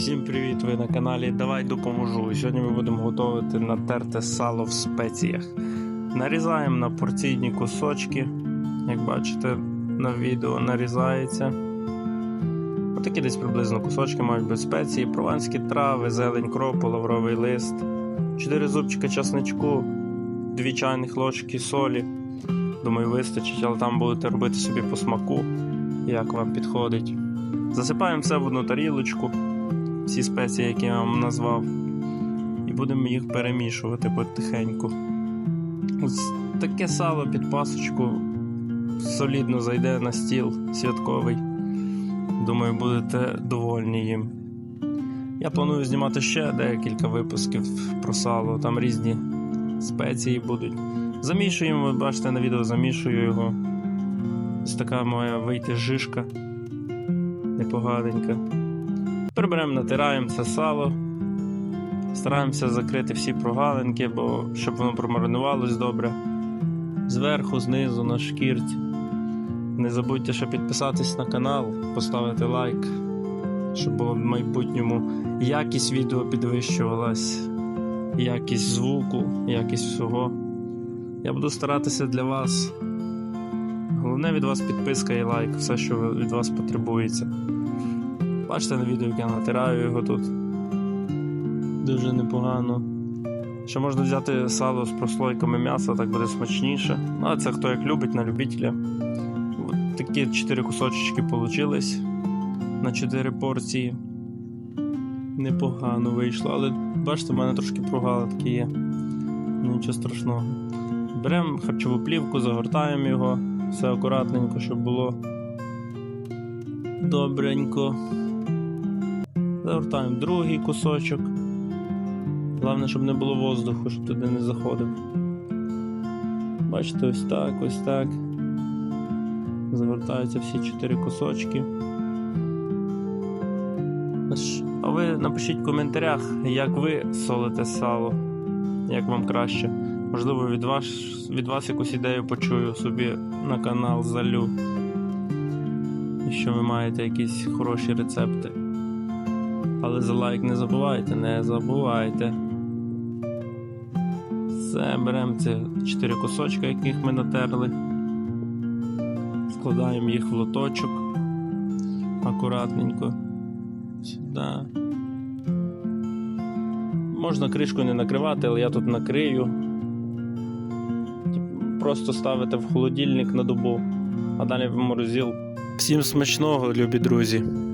Всім привіт! Ви на каналі Давай допоможу. Сьогодні ми будемо готувати натерте сало в спеціях. Нарізаємо на порційні кусочки. Як бачите, на відео нарізається. Отакі десь приблизно кусочки мають бути спеції, прованські трави, зелень кропу, лавровий лист, 4 зубчика часничку, 2 чайних ложки солі. Думаю, вистачить, але там будете робити собі по смаку, як вам підходить. Засипаємо все в одну тарілочку всі спеції, які я вам назвав, і будемо їх перемішувати потихеньку. Ось таке сало під пасочку солідно зайде на стіл святковий. Думаю, будете довольні їм. Я планую знімати ще декілька випусків про сало, там різні спеції будуть. Замішуємо, ви бачите на відео, замішую його. Ось така моя вийти жишка непоганенька. Приберемо, натираємо це сало. Стараємося закрити всі прогалинки, бо щоб воно промаринувалось добре. Зверху, знизу, на шкірці. Не забудьте ще підписатись на канал, поставити лайк, щоб було в майбутньому якість відео підвищувалась, якість звуку, якість всього. Я буду старатися для вас. Головне від вас підписка і лайк, все, що від вас потребується. Бачите на відео, як я натираю його тут. Дуже непогано. Ще можна взяти сало з прослойками м'яса, так буде смачніше. Ну, а це хто як любить на любителя. От такі 4 кусочки получились на 4 порції. Непогано вийшло, але бачите, в мене трошки прогалинки є. Нічого страшного. Беремо харчову плівку, загортаємо його, все акуратненько, щоб було добренько. Загортаємо другий кусочок. Головне, щоб не було воздуху, щоб туди не заходив. Бачите, ось так, ось так. Загортаються всі чотири кусочки. А ви напишіть в коментарях, як ви солите сало, як вам краще. Можливо, від вас, від вас якусь ідею почую собі на канал залю. Якщо ви маєте якісь хороші рецепти. Але за лайк не забувайте, не забувайте. Все, беремо ці 4 кусочки, яких ми натерли. Складаємо їх в лоточок. Акуратненько. Сюди. Можна кришкою не накривати, але я тут накрию. Просто ставите в холодильник на добу, а далі в морозил. Всім смачного, любі друзі!